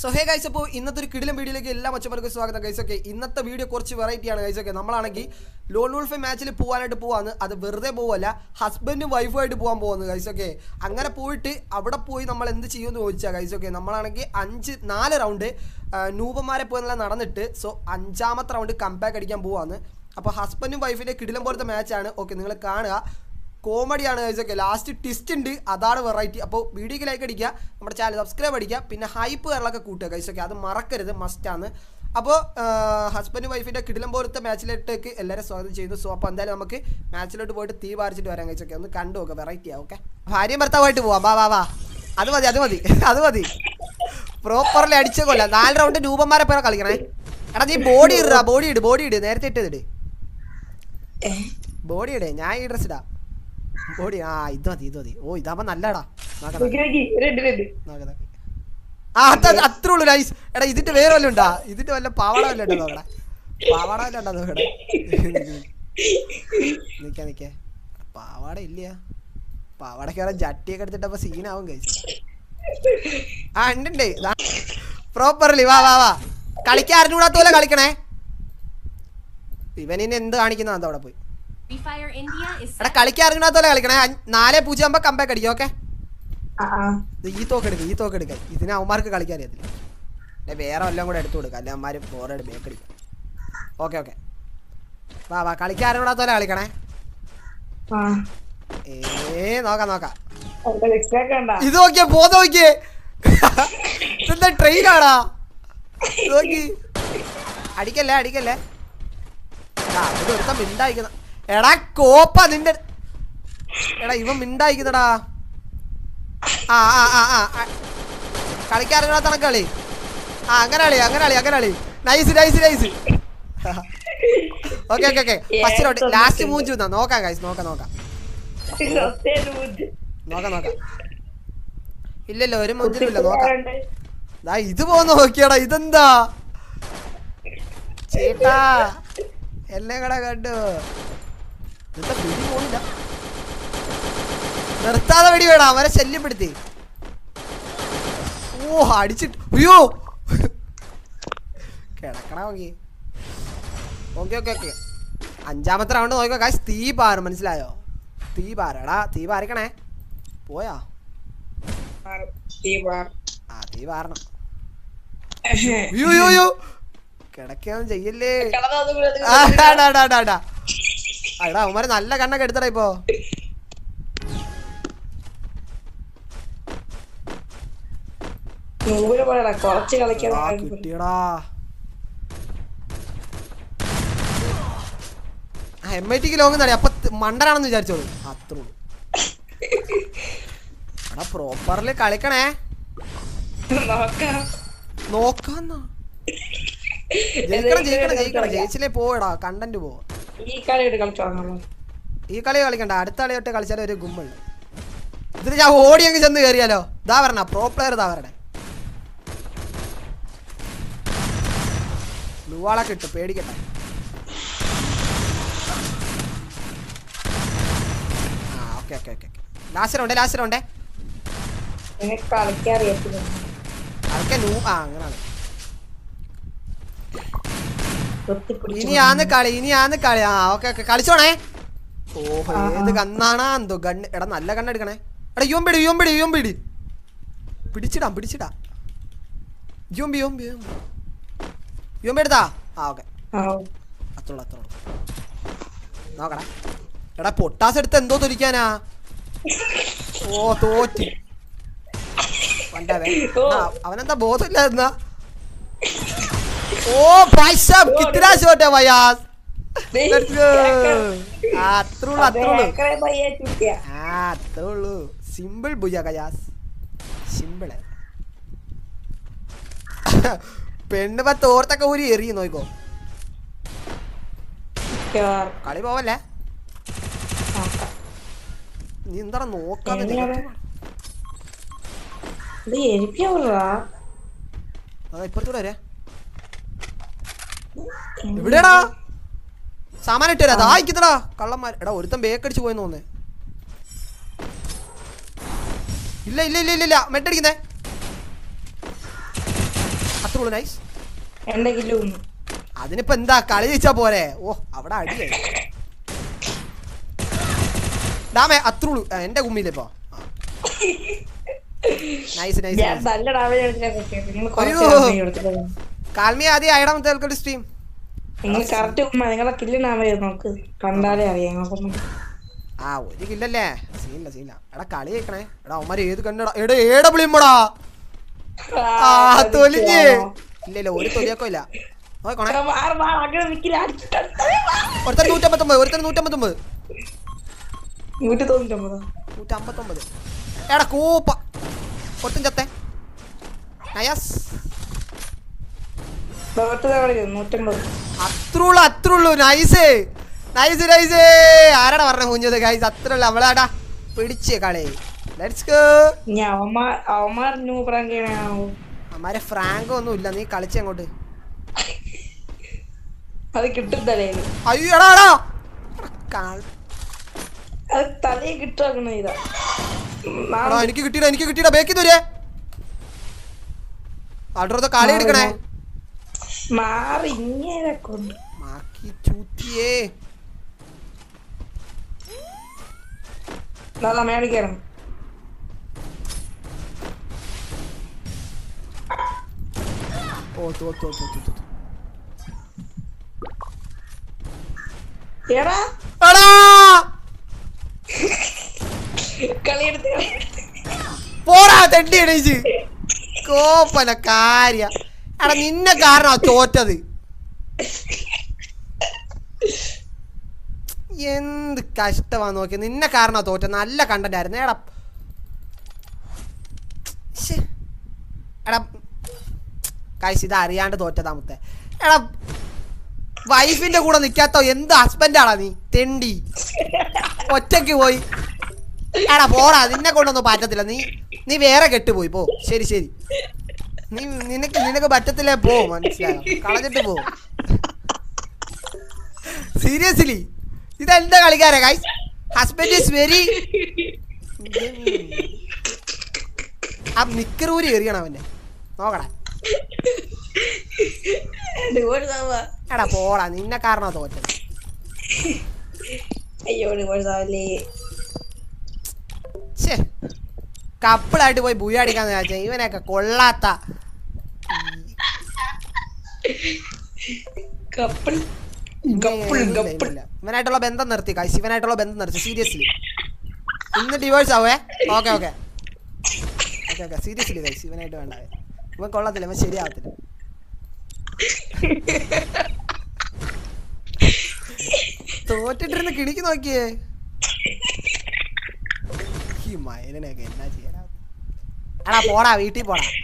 So hey guys അപ്പോൾ ഇന്നത്തെ ഒരു കിടിലം വീഡിയോയിലേക്ക് എല്ലാ മച്ചന്മാർക്കും സ്വാഗതം. ഗൈസ് ഓക്കെ ഇന്നത്തെ വീഡിയോ കുറച്ച് വെറൈറ്റി ആണ്. ഗൈസ് ഓക്കെ നമ്മളാണെങ്കിൽ ലോൺ വുൾഫ് മാച്ചിൽ പോകാനായിട്ട് പോവാന്ന്. അത് വെറുതെ പോവല്ല ഹസ്ബൻഡും വൈഫുമായിട്ട് പോകാൻ പോകുന്നത് ഗൈസ് ഓക്കെ അങ്ങനെ പോയിട്ട് അവിടെ പോയി നമ്മൾ എന്ത് ചെയ്യുമെന്ന് ചോദിച്ചാൽ ഗൈസ് ഓക്കെ നമ്മളാണെങ്കിൽ അഞ്ച് നാല് റൗണ്ട് നൂപന്മാരെ പോയെന്നുള്ള നടന്നിട്ട് സോ അഞ്ചാമത്തെ റൗണ്ട് കമ്പാക്ക് അടിക്കാൻ പോവാന്ന്. അപ്പോൾ ഹസ്ബൻഡും വൈഫിന്റെ കിടിലം പോലത്തെ മാച്ചാണ് ഓക്കെ നിങ്ങൾ കാണുക. കോമഡിയാണ് കഴിച്ചൊക്കെ ലാസ്റ്റ് ട്വിസ്റ്റ് ഉണ്ട്. അതാണ് വെറൈറ്റി അപ്പോൾ വീഡിയോക്ക് ലൈക്ക് അടിക്കുക നമ്മുടെ ചാനൽ സബ്സ്ക്രൈബ് അടിക്കുക പിന്നെ ഹൈപ്പ് കയറലൊക്കെ കൂട്ടുക കഴിച്ചൊക്കെ അത് മറക്കരുത് മസ്റ്റാണ് അപ്പോൾ ഹസ്ബൻഡ് വൈഫിന്റെ കിടിലം പോലത്തെ മാച്ചിലോട്ടേക്ക് എല്ലാവരും സ്വാഗതം ചെയ്യുന്നു. സോ അപ്പോൾ എന്തായാലും നമുക്ക് മാച്ചിലോട്ട് പോയിട്ട് തീ പാരിച്ചിട്ട് വരാൻ കഴിച്ചൊക്കെ ഒന്ന് കണ്ടു നോക്കാം വെറൈറ്റി ആ ഓക്കെ ഭാര്യയും ഭർത്താവായിട്ട് പോവാം. വാ വാ വാ. അത് മതി അത് മതി അത് മതി. പ്രോപ്പർലി അടിച്ച കൊല്ല. നാല് റൗണ്ട് രൂപന്മാരെ പേരെ കളിക്കണേ. എടാ നീ ബോഡി ഇടാ ബോഡി ഇട് ബോഡി ഇട്. നേരത്തെ ഇട്ടത് ഇട് ബോഡി ഇടേ. ഞാൻ ഈ ഡ്രസ് ഇടാം. ബോഡി ആ ഇത് മതി ഇത് മതി. ഓ ഇതാവുമ്പോ നല്ലടാ. ആ അത് അത്ര ഉള്ളൂ നൈസ് എടാ ഇതിന്റെ വേറെ വല്ല ഉണ്ടാ? ഇതിന്റെ വല്ല പാവാട വല്ല ഉണ്ടോ നോക്കടാ? പാവാട വല്ല ഉണ്ടോ നോക്കടാ? നിക്ക നിക്ക. പാവാട ഇല്ല പാവാടക്ക് വേറെ ജട്ടിയൊക്കെ എടുത്തിട്ടപ്പോ സീനാവും കഴിച്ചു ആ ഉണ്ട് പ്രോപ്പർലി വാ വാ വാ. കളിക്കാൻ അറിഞ്ഞൂടാത്ത പോലെ കളിക്കണേ ഇവനിന്ന് എന്ത് കാണിക്കുന്ന അവിടെ പോയി. എടാ കളിക്കാൻ അറിഞ്ഞാത്ത പോലെ കളിക്കണേ നാലേ പൂജ്യം ആകുമ്പോ കമ്പാക്ക് അടിക്കും ഓക്കെ ഈ തോക്കെടുക്ക ഈ തോക്കെടുക്ക ഇതിന് അവന്മാർക്ക് കളിക്കാൻ അറിയത്തില്ല. വേറെ വല്ലതും കൂടെ എടുത്തു കൊടുക്കാം. അല്ലെ അവന്മാര് ബോറടി ബേക്കടിക്കും ഓക്കെ ഓക്കെ വാ വാ കളിക്കാൻ അറിഞ്ഞാത്ത പോലെ കളിക്കണേ ഏ നോക്കാം നോക്കാം. ഇത് നോക്കിയേ പോ നോക്കിയേ. ഇതെന്താ ട്രെയിനാടാ നോക്കി. അടിക്കല്ലേ അടിക്കല്ലേ? ആ ഇത് ഒരുത്തം മിണ്ടായിക്കുന്ന എടാ കോപ്പ നിന്റെ എടാ ഇവൻ മിണ്ടായിക്കുന്നടാ ആ ആ ആ ആ. കളിക്കാറില്ലാത്ത കളി. ആ അങ്ങനെ കളി അങ്ങനെ കളി അങ്ങനെ കളി nice nice nice okay okay okay first round last മൂഞ്ചു തന്നാ നോക്കാം ഗൈസ് നോക്കാം നോക്കാം. നോക്ക നോക്ക. ഇല്ലല്ലോ ഒരു മൂഞ്ചിലും ഇല്ല നോക്കാം. ദാ ഇത് പോന്ന് നോക്കിയടാ ഇതെന്താ? ചേട്ടാ എല്ലാം കട കണ്ടു. പോണില്ല? നിർത്താതെ വെടി വേണം അവരെ ശല്യപ്പെടുത്തി. ഓ അടിച്ചിട്ട്. അയ്യോ! കിടക്കണ നോക്കി. Okay okay okay. അഞ്ചാമത്തെ റൗണ്ട് നോക്കിയോ കാശ് തീ പാറും. മനസ്സിലായോ? തീ പാറടാ തീ പാറിക്കണേ. പോയാ? ആ തീ പാറണം. അയ്യോ കിടക്കൊന്നും ചെയ്യല്ലേ. എടാ അവന്മാരെ നല്ല കണ്ണൊക്കെ എടുത്തടാ ഇപ്പോ. കിട്ടിയടാ. എം ഐ ടിക്ക് ലോങ് അപ്പൊ മണ്ടനാണെന്ന് വിചാരിച്ചോളൂ. അത്രേ ഉള്ളൂ. എടാ പ്രോപ്പർലി കളിക്കണേ. നോക്കാം. നോക്കാന്നാ. ജയിക്കണം ജയിക്കണം ജയിക്കണം. ജയിച്ചില്ലേ പോവടാ കണ്ടന്റ് പോവാ ഈ വാങ്ങാമോ ഈ കളി കളിക്കണ്ട. അടുത്ത കളി തൊട്ട് കളിച്ചാലും ഒരു ഗുമ്മുണ്ട് ഇതിന് ഞാൻ ഓടി അങ്ങ് ചെന്ന് കയറിയാലോ ഇതാ വരണ പ്രോ പ്ലെയർ ഇതാ വരണേ. ലുവാളെ കിട്ടും പേടിക്കട്ടെ ആ ഓക്കെ ഓക്കെ ഉണ്ട് ലാസ്റ്റ് ഉണ്ട്? നിനക്ക് കളിക്കാൻ ആ അങ്ങനെയാണ് ഇനിയാന്ന് കളി ഇനിയാന്ന് കളി. ആ ഓക്കെ ഓക്കെ. കളിച്ചോണേ. ഓഹോ ഏത് കണ്ണാണാ എന്തോ ഗണ്ണ്. എടാ നല്ല കണ്ണെടുക്കണേ എടാ യോമ്പിടി യോമ്പിടി യോമ്പിടി പിടിച്ചിടാം പിടിച്ചിടാം. യോമ്പി യോമ്പി യോമ്പി യോമ്പി എടുത്താ? ആ ഓക്കെ. ആ, അത്രയുള്ളൂ അത്രയുള്ളൂ. നോക്കടാ. എടാ പൊട്ടാസ് എടുത്ത് എന്തോ തൊലിക്കാനാ? ഓ തോറ്റി. അവനെന്താ ബോധമില്ല എന്നാ അത്രേ भाई साहब कितना शॉट है भाई आज ചുറ്റിയ. ആ അത്രേ ഉള്ളൂ സിമ്പിൾ ഭുജ കയാസ് സിമ്പിൾ പെണ്ണ് പത്ത് ഓർത്തൊക്കെ ഊരി എറിയും നോക്കോ. കളി പോവല്ലേ. നീ എന്താ നോക്കാതെ ഇപ്പുറത്തൂടെ വരെ. എവിടെയാടാ? സാമാനം ഇട്ടുതരാ അതാ ദാഹിക്കുന്നടാ കള്ളന്മാർ. എടാ ഒരുത്തൻ ബേക്കടിച്ച് പോയെന്ന് തോന്നേ ഇല്ല ഇല്ല ഇല്ല ഇല്ല ഇല്ല. മെട്ടടിക്കുന്നേ അത്ര ഉള്ളു നൈസ് അതിനിപ്പോ എന്താ? കളി ജയിച്ചാ പോരെ. ഓ അവിടെ അടിയായി ഡാമേ അത്രേ ഉള്ളൂ. എന്റെ കുമ്മിയില്ല ഇപ്പൊ. നൈസ് നൈസ് അയ്യോ. കാൽമി ആദ്യം അയടാം തേൽക്കട്ട് സ്ട്രീം നിങ്ങൾ കറക്റ്റ് നിങ്ങളെ കില്ല് ഡാമേജ് നോക്ക്. കണ്ടാലേ അറിയാം ആ ഒരു കില്ലല്ലേ സീനില്ല സീനില്ല. എടാ കളി കേക്കണേ. എടാ അവന്മാര് ഏത് കണ്ണടാ എടാ ഏട വിളിയുമ്പോടാ ആ തൊലിഞ്ഞ്. ഇല്ല ഇല്ല ഒരു തൊലിയാക്കോ ഇല്ല. ഒരുത്തൻ നൂറ്റമ്പത്തൊമ്പത് ഒരുത്തൻ നൂറ്റമ്പത്തൊമ്പത്. നൂറ്റമ്പത്തൊമ്പത്. എടാ കൂപ്പ. ഒരുത്തൻ ചത്തേ. നയസ്. അത്രയുള്ളൂ അത്രയുള്ളൂ. നൈസ്. Nice nice. ആരാടാ പറഞ്ഞ കുഞ്ഞത്? ഗൈസ് അത്രയുള്ളൂ. അവളാടാ പിടിച്ച് കളി. ലെറ്റ്സ് ഗോ അമ്മാരെ ഫ്രാങ്കോ ഒന്നും ഇല്ല. നീ കളിച്ച് അങ്ങോട്ട്. അത് കിട്ടും ഇതാ. എനിക്ക് കിട്ടിയില്ല എനിക്ക് കിട്ടിയില്ല. ബേക്കി തരേ അടുത്ത കളി എടുക്കണേ. മാറി ഇങ്ങനെ കൊണ്ട്. മാക്കി ചൂത്തിയേ നല്ല മേടിക്കണം ഓ തോ തോ തോ തോ, തോ എടാ. എടാ! കളിയെടുത്ത്. പോടാ തെണ്ടി എണീച്ച്. കോപ്പന കാര്യ. എടാ നിന്നെ കാരണോ തോറ്റത്. എന്ത് കഷ്ടമാ നോക്കി നിന്നെ കാരണോ തോറ്റ നല്ല കണ്ടന്റ് ആയിരുന്നു. എടാ. എടാ. കാശ് ഇത് അറിയാണ്ട് തോറ്റതാ മുത്തേ. എടാ. വൈഫിന്റെ കൂടെ നിക്കാത്ത എന്ത് ഹസ്ബൻഡാടാ നീ? തെണ്ടി. ഒറ്റയ്ക്ക് പോയി. എടാ പോടാ. നിന്നെ കൊണ്ടൊന്നും പറ്റത്തില്ല. നീ നീ വേറെ കെട്ടുപോയി. പോ. ശരി ശരി. നീ നിനക്ക് നിനക്ക് പറ്റത്തില്ലേ പോ മനസ്സിലായോ? കളഞ്ഞിട്ട് പോ. സീരിയസ്ലി ഇതെന്താ കളിക്കാരെ ഗൈസ് ഹസ്ബൻഡ് ഈസ് വെരി ആ നിക്കറൂരി എറിയണം അവന്റെ നോക്കടാ. എടാ പോടാ നിന്നെ കാരണോ തോറ്റത്. അയ്യോ കപ്പിളായിട്ട് പോയി ബുയ വെച്ചാ വിചാരിച്ചാ ഇവനൊക്കെ കൊള്ളാത്ത കപ്പിൾ ഗപ്പിൾ ഇല്ല, ഗപ്പിൾ ഇല്ല. ഇവനായിട്ടുള്ള ബന്ധം നിർത്തി കൈസ് ഇവനായിട്ടുള്ള ബന്ധം നിർത്തി സീരിയസ്ലി ഇന്ന് ഡിവോഴ്സ് ആവേ? Okay okay okay okay seriously guys ഇവനായിട്ട് വേണ്ട ഇവൻ കൊള്ളത്തില്ല ഇവൻ ശരിയാവത്തില്ല. തോറ്റിട്ടിരുന്ന് കിണിക്ക് നോക്കിയേ. ഈ മയനൊക്കെ എന്നാ ചെയ്യാനാ? എടാ പോടാ വീട്ടിൽ പോടാ.